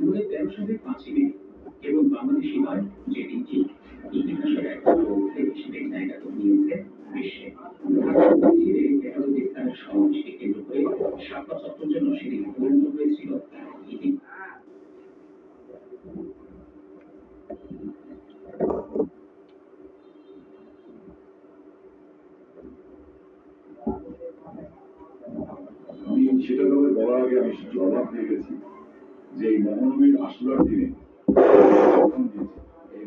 মূলে ব্যবসায়িক পাঁচিলে কেবল বাংলাদেশি সেটা ব্যাপারে বলার আগে আমি জবাব দিয়ে গেছি যে এই মহানবীর আসলার দিনে এই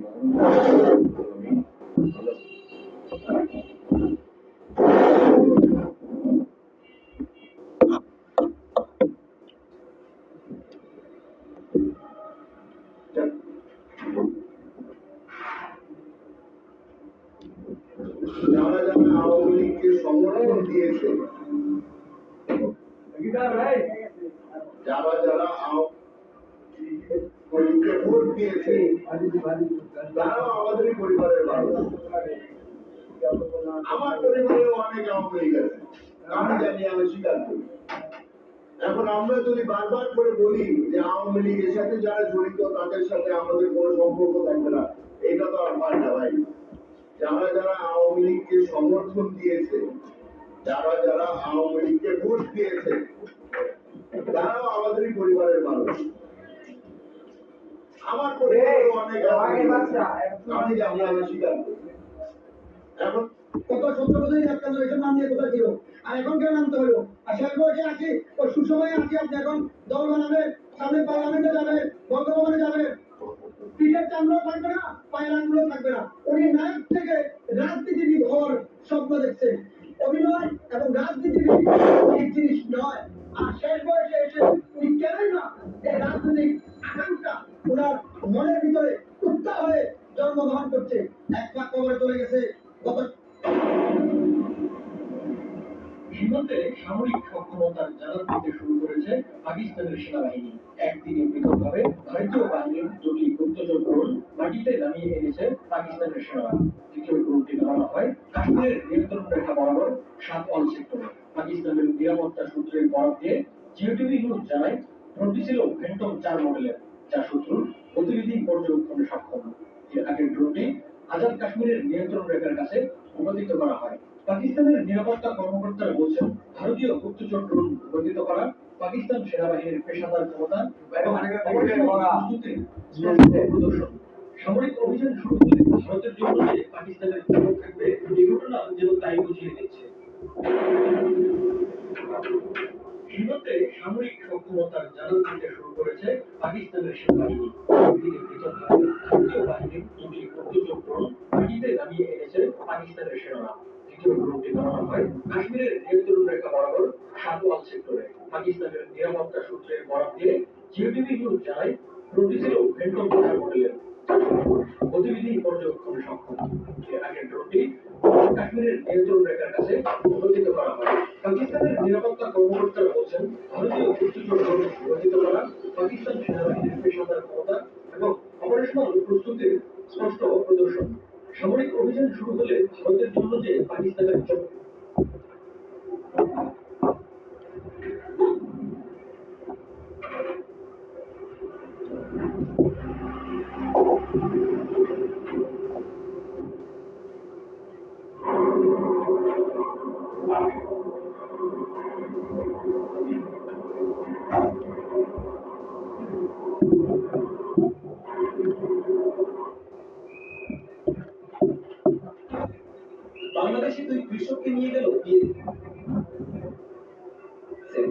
যারা আওয়ামী লীগকে সমর্থন দিয়েছে যারা যারা ভোট দিয়েছে, তারাও আমাদেরই পরিবারের মানুষ। আমার পরিবারেও অনেক আওয়ামী লীগ আছে আমি জানি, আমি স্বীকার করি। এখন আমরা যদি বারবার করে বলি যে আওয়ামী লীগের সাথে যারা জড়িত, তাদের সাথে আমাদের কোনো সম্পর্ক থাকবে না। এটা তো আর হয় না ভাই। যারা যারা আওয়ামী লীগকে সমর্থন দিয়েছে যারা যারা আওয়ামী লীগকে ভোট দিয়েছে তারাও আমাদেরই পরিবারের মানুষ। আমার পরিবারে অনেক। আমি জানি আমি স্বীকার করি। এখন কত সত্য কথাই আপনার এসব নাম নিয়ে কোথায় ছিল। আর এখন কেন নামতে হলো? আর শেষ বয়সে আছি ও সুসময়ে আছি আপনি এখন দল বানাবে সামনে পার্লামেন্টে যাবে বঙ্গভবনে যাবে। গেছে গত সীমান্তে সামরিক সক্ষমতার জানান দিতে শুরু করেছে পাকিস্তানের সেনাবাহিনী। একদিনে পৃথকভাবে ভারতীয় বাহিনীর দুটি গুপ্তচর ড্রোন মাটিতে নামিয়ে এনেছে পাকিস্তানের সেনারা দ্বিতীয় ড্রোনটি নামানো হয় কাশ্মীরের নিয়ন্ত্রণ রেখা বরাবর সাত অল সেক্টরে। পাকিস্তানের নিরাপত্তা সূত্রের বরাদ দিয়ে জিওটিভি নিউজ জানায়, ড্রোনটি ছিল ফ্যান্টম চার মডেলের, যা শত্রুর গতিবিধি পর্যবেক্ষণে সক্ষম। এর আগের ড্রোনটি আজাদ কাশ্মীরের নিয়ন্ত্রণ রেখার কাছে ভূপাতিত করা হয়। পাকিস্তানের নিরাপত্তা কর্মকর্তারা বলছেন ভারতীয় গুপ্তচর ড্রোন গঠিত করা পাকিস্তান সেনাবাহিনীর পেশাদার ক্ষমতা এবং প্রদর্শন। সামরিক অভিযান শুরু হলে ভারতের জন্য যে পাকিস্তানের বিপদ থাকবে এই ঘটনা যেন তাই বুঝিয়ে দিচ্ছে। সীমান্তে সামরিক সক্ষমতার জানান দিতে শুরু করেছে পাকিস্তানের সেনাবাহিনী। পাকিস্তানের নিরাপত্তা পর্যবেক্ষণে সক্ষম কাশ্মীরের কাছে গঠিত করা হয় পাকিস্তানের নিরাপত্তা কর্মকর্তারা বলছেন ভারতীয় করা পাকিস্তান সেনাবাহিনীর পেশাদার ক্ষমতা এবং অপারেশনাল প্রস্তুতির স্পষ্ট প্রদর্শন। সামরিক অভিযান শুরু হলে ভারতের জন্য যে পাকিস্তানের জন্য। বাংলাদেশে কৃষককে নিয়ে গেল বিয়ে।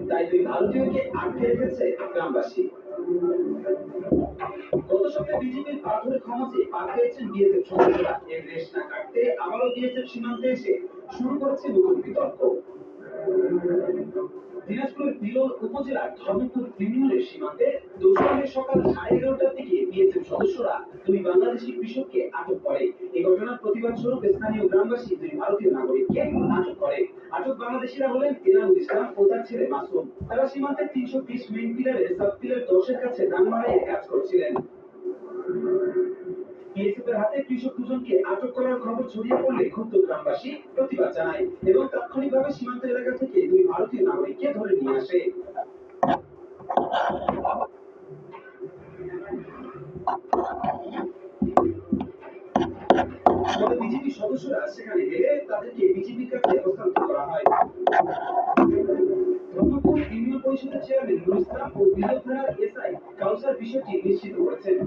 তাই দুই ভারতীয়কে আটকে রেখেছে গ্রামবাসী। গত সপ্তাহে বিজেপির পাথরে ক্ষমা চেয়ে পার পেয়েছেন বিএসএফ সদস্যরা। এর রেশ না কাটতে আবারও বিএসএফ সীমান্তে এসে শুরু করেছে নতুন বিতর্ক। দিনাজপুরের বিরল উপজেলার ধর্মপুর ইউনিয়নের সীমান্তে দোসরা সকাল সাড়ে এগারোটার দিকে বিএসএফ সদস্যরা দুই বাংলাদেশি কৃষককে আটক করে। এই ঘটনার প্রতিবাদ স্বরূপ স্থানীয় গ্রামবাসী দুই ভারতীয় নাগরিককে আটক করে। আটক বাংলাদেশিরা হলেন এনামুল ইসলাম ও তার ছেলে মাসুম। তারা সীমান্তের তিনশো বিশ মেইন পিলারের সাব পিলার দশের কাছে ধান মারাইয়ে কাজ করছিলেন। বিএসএফের হাতে কৃষক দুজনকে আটক করার খবর ছড়িয়ে পড়লে ক্ষুব্ধ গ্রামবাসী প্রতিবাদ জানায় এবং তাৎক্ষণিকভাবে সীমান্ত এলাকা থেকে দুই ভারতীয় নাগরিককে ধরে নিয়ে আসে। তবে বিজেপি সদস্যরা সেখানে গেলে তাদেরকে বিজেপির কাছে হস্তান্তর করা হয়। ধর্মপুর ইউনিয়ন পরিষদের চেয়ারম্যান ও এসআই কাউসার বিষয়টি নিশ্চিত করেছেন।